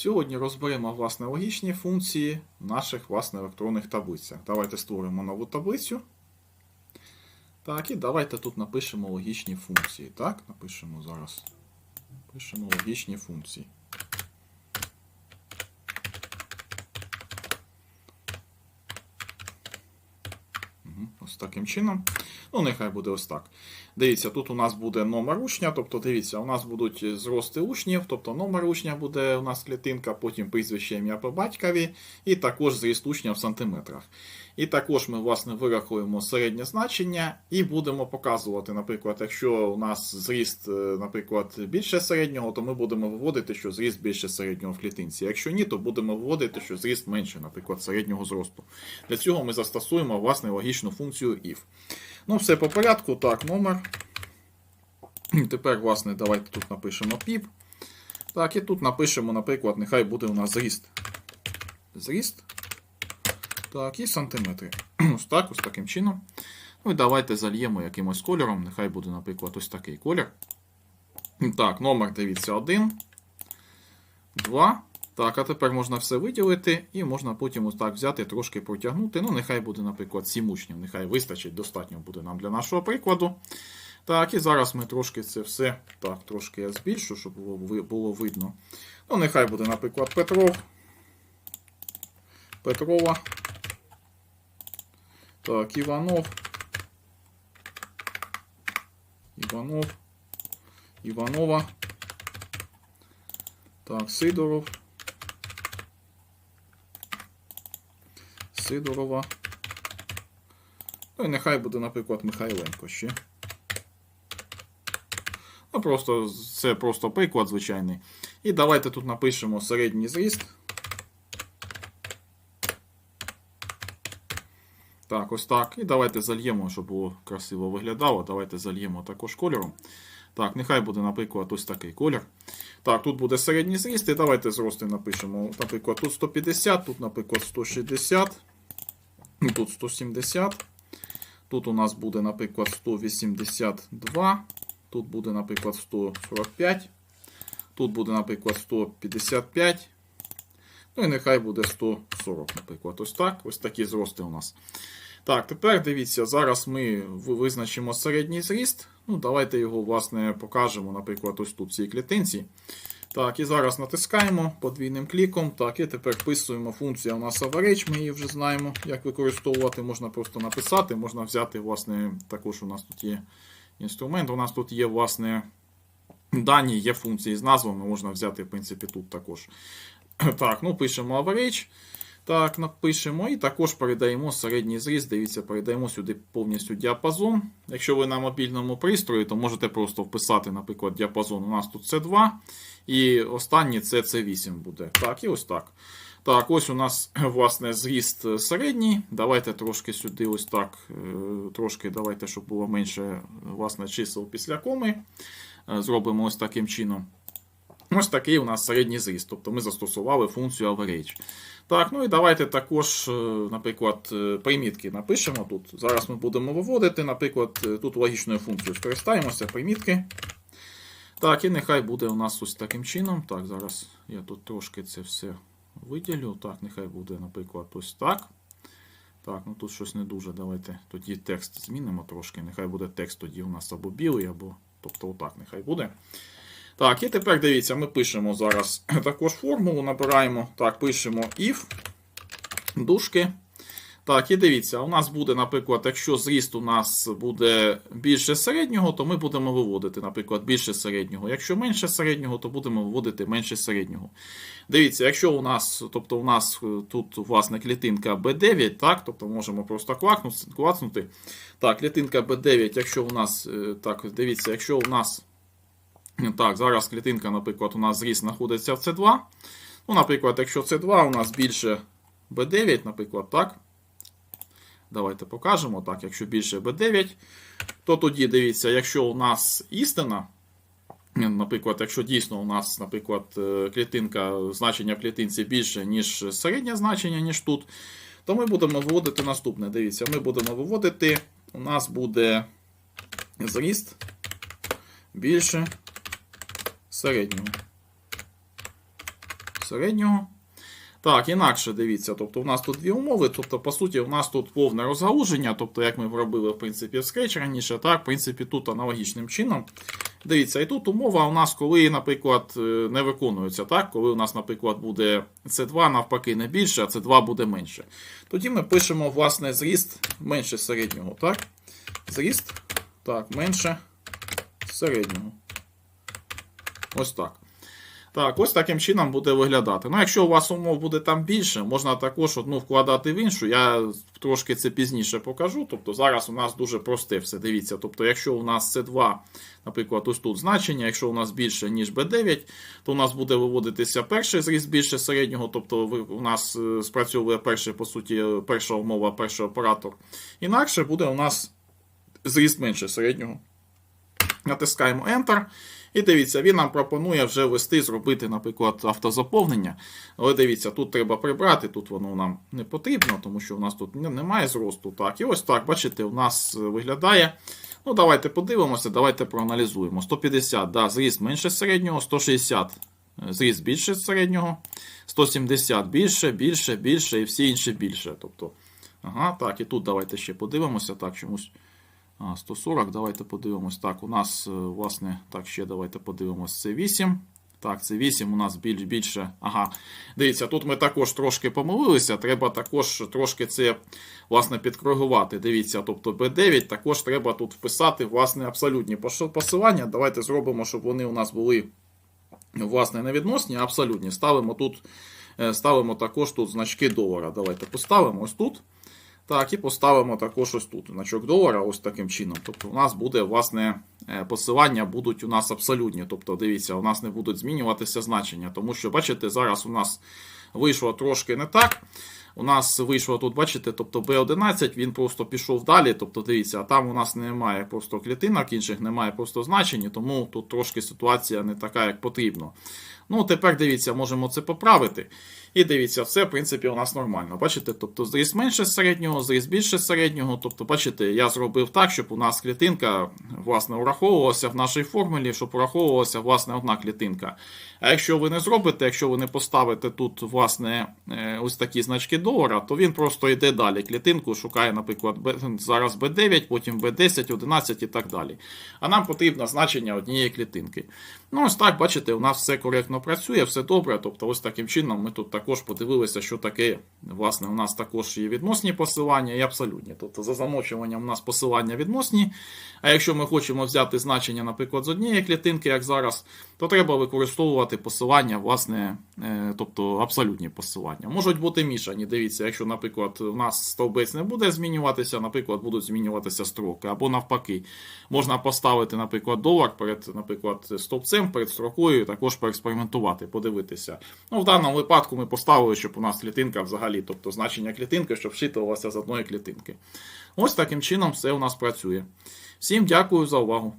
Сьогодні розберемо власне логічні функції наших власне електронних таблицях. Давайте створимо нову таблицю. Так, і давайте тут напишемо логічні функції. Так, напишемо зараз. Пишемо логічні функції. Ось таким чином. Ну, нехай буде ось так. Дивіться, тут у нас буде номер учня, тобто дивіться, у нас будуть зрости учнів, тобто номер учня буде у нас клітинка, потім прізвище ім'я по батькові, і також зріст учня в сантиметрах. І також ми, власне, вирахуємо середнє значення і будемо показувати, наприклад, якщо у нас зріст, е, наприклад, більше середнього, то ми будемо виводити, що зріст більше середнього в клітинці. Якщо ні, то будемо виводити, що зріст менше, наприклад, середнього зросту. Для цього ми застосуємо власне логічну функцію if. Ну, все по порядку. Так, номер. Тепер, власне, давайте тут напишемо pip. Так, і тут напишемо, наприклад, нехай буде у нас зріст. Зріст. Так, і сантиметри. Ось так, ось таким чином. Ну і давайте зальємо якимось кольором. Нехай буде, наприклад, ось такий колір. Так, номер, дивіться, 1, 2. Так, а тепер можна все виділити, і можна потім ось так взяти, трошки протягнути. Ну, нехай буде, наприклад, 7 учнів. Нехай вистачить, достатньо буде нам для нашого прикладу. Так, і зараз ми трошки це все. Так, трошки я збільшу, щоб було, було видно. Ну, нехай буде, наприклад, Петров. Петрова. Так, Іванов. Іванов. Іванова. Так, Сидоров. Сидорова. Ну і нехай буде, наприклад, Михайленко ще. Ну, просто це просто приклад звичайний. І давайте тут напишемо середній зріст. Так, ось так. І давайте зальємо, щоб було красиво виглядало. Давайте зальємо також кольором. Так, нехай буде, наприклад, ось такий колір. Так, тут буде середній зріст, і давайте зрости напишемо. Наприклад, тут 150, тут, наприклад, 160, ну, тут 170. Тут у нас буде, наприклад, 182. Тут буде, наприклад, 145. Тут буде, наприклад, 155. Ну і нехай буде 140, наприклад. Ось так. Ось такі зрости у нас. Так, тепер дивіться, зараз ми визначимо середній зріст. Ну, давайте його, власне, покажемо, наприклад, ось тут в цій клітинці. Так, і зараз натискаємо подвійним кліком. Так, і тепер вписуємо функцію у нас average, ми її вже знаємо, як використовувати. Можна просто написати, можна взяти, власне, також у нас тут є інструмент. У нас тут є, власне, дані, є функції з назвами, можна взяти, в принципі, тут також. Так, ну пишемо average. Так, напишемо і також передаємо середній зріст. Дивіться, передаємо сюди повністю діапазон. Якщо ви на мобільному пристрої, то можете просто вписати, наприклад, діапазон. У нас тут C2. І останній це C8 буде. Так, і ось так. Так, ось у нас, власне, зріст середній. Давайте трошки сюди, ось так. е, Трошки давайте, щоб було менше власне, чисел після коми. Е, Зробимо ось таким чином. Ось такий у нас середній зріст. Тобто ми застосували функцію average. Так, ну і давайте також, е, наприклад, е, примітки напишемо тут. Зараз ми будемо виводити, наприклад, е, тут логічною функцією скористаємося, примітки. Так, і нехай буде у нас ось таким чином. Так, зараз я тут трошки це все виділю. Так, нехай буде, наприклад, ось так. Так, ну тут щось не дуже. Давайте тоді текст змінимо трошки. Нехай буде текст тоді у нас або білий, або. Тобто, отак нехай буде. Так, і тепер дивіться, ми пишемо зараз також формулу, набираємо. Так, пишемо if, дужки. Так, і дивіться, у нас буде, наприклад, якщо зріст у нас буде більше середнього, то ми будемо виводити, наприклад, більше середнього. Якщо менше середнього, то будемо виводити менше середнього. Дивіться, якщо у нас, тобто у нас е, тут власне клітинка B9, так, тобто можемо просто клацнути. Так, клітинка B9, якщо у нас, е, так, дивіться, якщо у нас так, зараз клітинка, наприклад, у нас зріст знаходиться в C2. Ну, наприклад, якщо C2 у нас більше B9, наприклад, так. Давайте покажемо. Так, якщо більше B9, то тоді дивіться, якщо у нас істина, наприклад, якщо дійсно у нас, наприклад, е, клітинка, значення в клітинці більше, ніж середнє значення, ніж тут, то ми будемо виводити наступне. Дивіться, ми будемо виводити, у нас буде зріст більше середнього. середнього. Так, інакше дивіться, тобто у нас тут дві умови, тобто, по суті, у нас тут повне розгалуження, тобто, як ми робили, в принципі, в скетч раніше, так, в принципі, тут аналогічним чином. Дивіться, і тут умова у нас, коли, наприклад, е, не виконується, так, коли у нас, наприклад, буде C2 навпаки не більше, а C2 буде менше. Тоді ми пишемо, власне, зріст менше середнього, так? Зріст, так, менше середнього. Ось так. Так, ось таким чином буде виглядати. Ну, якщо у вас умов буде там більше, можна також одну вкладати в іншу. Я трошки це пізніше покажу. Тобто зараз у нас дуже просте все. Дивіться. Тобто, якщо у нас це 2, наприклад, ось тут значення, якщо у нас більше, ніж B9, то у нас буде виводитися перший зріст більше середнього, тобто у нас е, спрацьовує перший, по суті, перша умова, перший оператор. Інакше буде у нас зріст менше середнього. Натискаємо Enter. І дивіться, він нам пропонує вже ввести, зробити, наприклад, автозаповнення. Але дивіться, тут треба прибрати, тут воно нам не потрібно, тому що у нас тут немає зросту. Так, і ось так, бачите, у нас е, виглядає. Ну, давайте подивимося, давайте проаналізуємо. 150, да, зріст менше середнього, 160 е, зріст більше середнього, 170 більше, більше, більше і всі інші більше. Тобто, ага, так, і тут давайте ще подивимося, так, чомусь. А, 140, давайте подивимось. Так, у нас, е, власне, так, ще давайте подивимось. Це 8. Так, це 8 у нас більш, більше. Ага. Дивіться, тут ми також трошки помилилися. Треба також трошки це власне підкоригувати. Дивіться, тобто B9 також треба тут вписати власне абсолютні посилання. Давайте зробимо, щоб вони у нас були власне не відносні, а абсолютні. Ставимо тут, е, ставимо також тут значки долара. Давайте поставимо ось тут. Так, і поставимо також ось тут значок долара, ось таким чином. Тобто у нас буде, власне, е, посилання будуть у нас абсолютні. Тобто, дивіться, у нас не будуть змінюватися значення. Тому що, бачите, зараз у нас вийшло трошки не так. У нас вийшло тут, бачите, тобто B11, він просто пішов далі. Тобто, дивіться, а там у нас немає просто клітинок, інших немає просто значень, тому тут трошки ситуація не така, як потрібно. Ну, тепер дивіться, можемо це поправити. І дивіться, все, в принципі, у нас нормально. Бачите, тобто зріст менше середнього, зріст більше середнього. Тобто, бачите, я зробив так, щоб у нас клітинка власне ураховувалася в нашій формулі, щоб ураховувалася власне одна клітинка. А якщо ви не зробите, якщо ви не поставите тут власне е, ось такі значки долара, то він просто йде далі. Клітинку шукає, наприклад, зараз B9, потім B10, 11 і так далі. А нам потрібно значення однієї клітинки. Ну, ось так, бачите, у нас все коректно працює, все добре. Тобто, ось таким чином ми тут також подивилися, що таке. Власне, у нас також є відносні посилання і абсолютні. Тобто, за замовчуванням у нас посилання відносні. А якщо ми хочемо взяти значення, наприклад, з однієї клітинки, як зараз, то треба використовувати посилання, власне, е, тобто абсолютні посилання. Можуть бути мішані. Дивіться, якщо, наприклад, у нас стовбець не буде змінюватися, наприклад, будуть змінюватися строки, або навпаки, можна поставити, наприклад, долар перед, наприклад, стовпцем, перед строкою, також поекспериментувати, подивитися. Ну, в даному випадку ми поставили, щоб у нас клітинка взагалі, тобто значення клітинки, щоб вчитувалося з одної клітинки. Ось таким чином все у нас працює. Всім дякую за увагу.